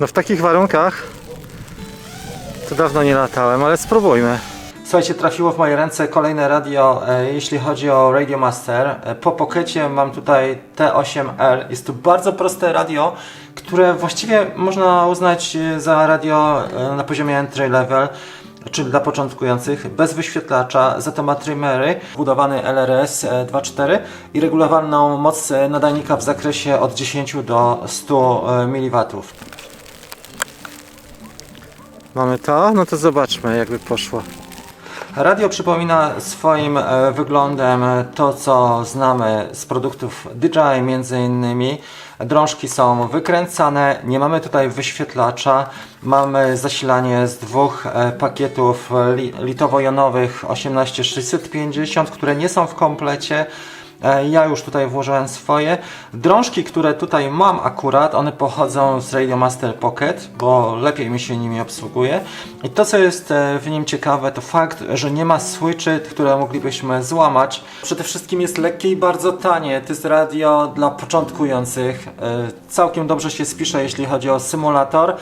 No w takich warunkach to dawno nie latałem, ale spróbujmy. Słuchajcie, trafiło w moje ręce kolejne radio, e, jeśli chodzi o Radio Master. E, po pokecie mam tutaj T8L. Jest to bardzo proste radio, które właściwie można uznać e, za radio na poziomie entry level, czyli dla początkujących, bez wyświetlacza, za to ma trimmery, budowany LRS e, 2.4 i regulowalną moc nadajnika w zakresie od 10 do 100 mW. Mamy to? No to zobaczmy, jakby poszło. Radio przypomina swoim e, wyglądem to, co znamy z produktów DJI, między innymi. Drążki są wykręcane, nie mamy tutaj wyświetlacza, mamy zasilanie z dwóch e, pakietów li, litowo-jonowych 18650, które nie są w komplecie. E, Ja już tutaj włożyłem swoje. Drążki, które tutaj mam akurat, one pochodzą z Radio Master Pocket, bo lepiej mi się nimi obsługuje. I to, co jest e, w nim ciekawe, to fakt, że nie ma switchy, które moglibyśmy złamać. Przede wszystkim jest lekkie i bardzo tanie. To jest radio dla początkujących. E, Całkiem dobrze się spisze, jeśli chodzi o symulator.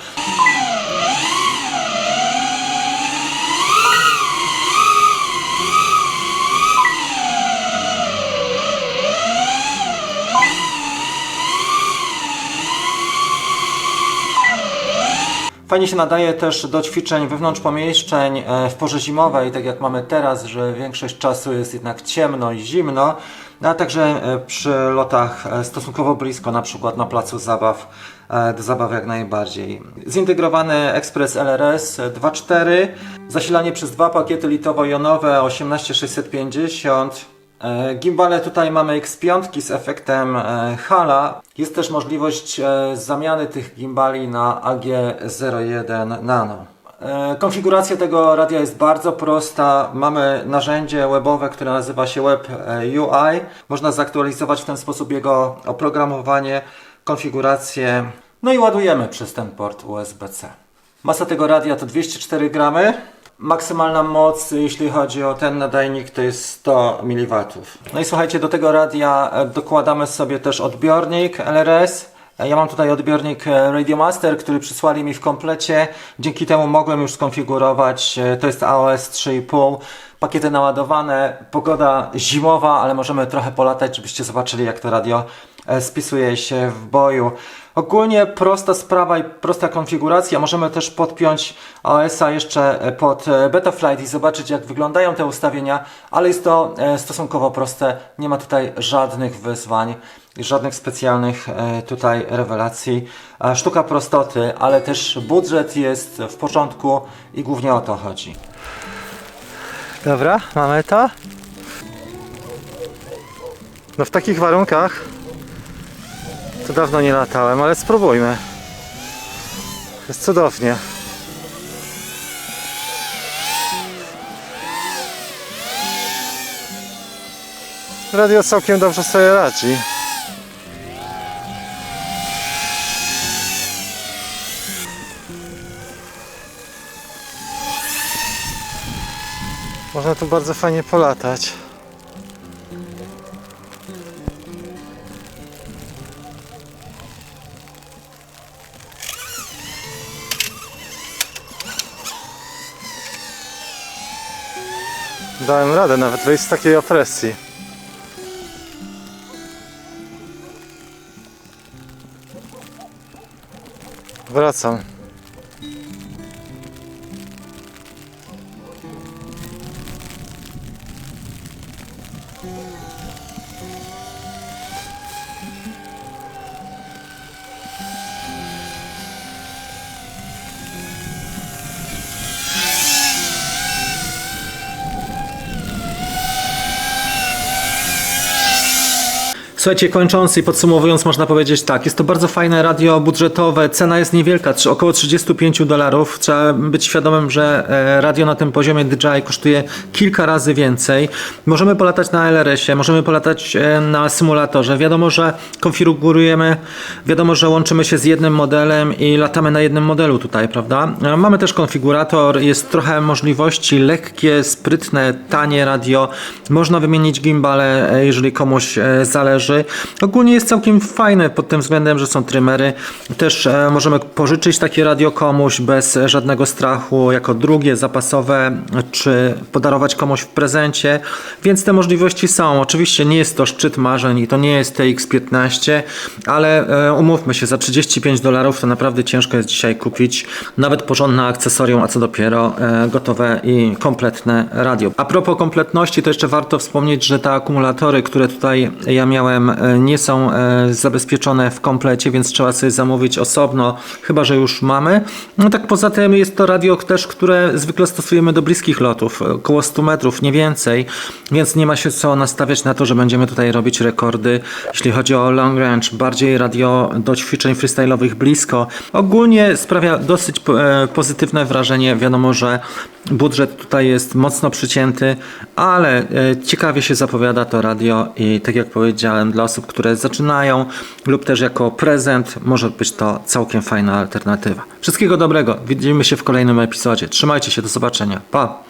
Fajnie się nadaje też do ćwiczeń wewnątrz pomieszczeń e, w porze zimowej, tak jak mamy teraz, że większość czasu jest jednak ciemno i zimno, no, a także e, przy lotach e, stosunkowo blisko, na przykład na placu zabaw, do zabaw jak najbardziej. Zintegrowany ekspres LRS 2.4, zasilanie przez dwa pakiety litowo-jonowe 18650, E, Gimbale tutaj mamy X5 z efektem e, Hala. Jest też możliwość e, zamiany tych gimbali na AG01 Nano. E, Konfiguracja tego radia jest bardzo prosta. Mamy narzędzie webowe, które nazywa się Web e, UI. Można zaktualizować w ten sposób jego oprogramowanie, konfigurację. No i ładujemy przez ten port USB-C. Masa tego radia to 204 gramy. Maksymalna moc, jeśli chodzi o ten nadajnik, to jest 100 mW. No i słuchajcie, do tego radia e, dokładamy sobie też odbiornik LRS. E, Ja mam tutaj odbiornik e, Radio Master, który przysłali mi w komplecie. Dzięki temu mogłem już skonfigurować. To jest AOS 3,5. Pakiety naładowane, pogoda zimowa, ale możemy trochę polatać, żebyście zobaczyli, jak to radio spisuje się w boju. Ogólnie prosta sprawa i prosta konfiguracja. Możemy też podpiąć AOS-a jeszcze e, pod e, Betaflight i zobaczyć jak wyglądają te ustawienia, ale jest to e, stosunkowo proste. Nie ma tutaj żadnych wyzwań żadnych specjalnych tutaj rewelacji. Sztuka prostoty, ale też budżet jest w porządku i głównie o to chodzi. Dobra, mamy to. No w takich warunkach to dawno nie latałem, ale spróbujmy. Jest cudownie. Radio całkiem dobrze sobie radzi. Można tu bardzo fajnie polatać. Dałem radę nawet wyjść z takiej opresji. Wracam. Słuchajcie, kończąc i podsumowując, można powiedzieć tak, jest to bardzo fajne radio budżetowe, cena jest niewielka, około 35 dolarów. Trzeba być świadomym, że e, radio na tym poziomie DJI kosztuje kilka razy więcej. Możemy polatać na LRS-ie, możemy polatać e, na symulatorze. Wiadomo, że konfigurujemy, wiadomo, że łączymy się z jednym modelem i latamy na jednym modelu tutaj, prawda? E, Mamy też konfigurator, jest trochę możliwości, lekkie, sprytne, tanie radio. Można wymienić gimbale, jeżeli komuś zależy. Ogólnie jest całkiem fajne pod tym względem, że są trymery. Też e, możemy pożyczyć takie radio komuś bez żadnego strachu, jako drugie, zapasowe, czy podarować komuś w prezencie, więc te możliwości są. Oczywiście nie jest to szczyt marzeń i to nie jest TX15, ale e, umówmy się, za 35 dolarów to naprawdę ciężko jest dzisiaj kupić nawet porządne akcesorium, a co dopiero e, gotowe i kompletne radio. A propos kompletności, to jeszcze warto wspomnieć, że te akumulatory, które tutaj ja miałem, e, nie są e, zabezpieczone w komplecie, więc trzeba sobie zamówić osobno, chyba że już mamy. No tak poza tym jest to radio też, które zwykle stosujemy do bliskich lotów, około 100 metrów, nie więcej, więc nie ma się co nastawiać na to, że będziemy tutaj robić rekordy, jeśli chodzi o long range, bardziej radio do ćwiczeń freestyle'owych blisko. Ogólnie sprawia dosyć e, pozytywne wrażenie. Wiadomo, że budżet tutaj jest mocno przycięty, ale e, ciekawie się zapowiada to radio i tak jak powiedziałem, dla osób, które zaczynają lub też jako prezent może być to całkiem fajna alternatywa. Wszystkiego dobrego. Widzimy się w kolejnym epizodzie. Trzymajcie się, do zobaczenia. Pa!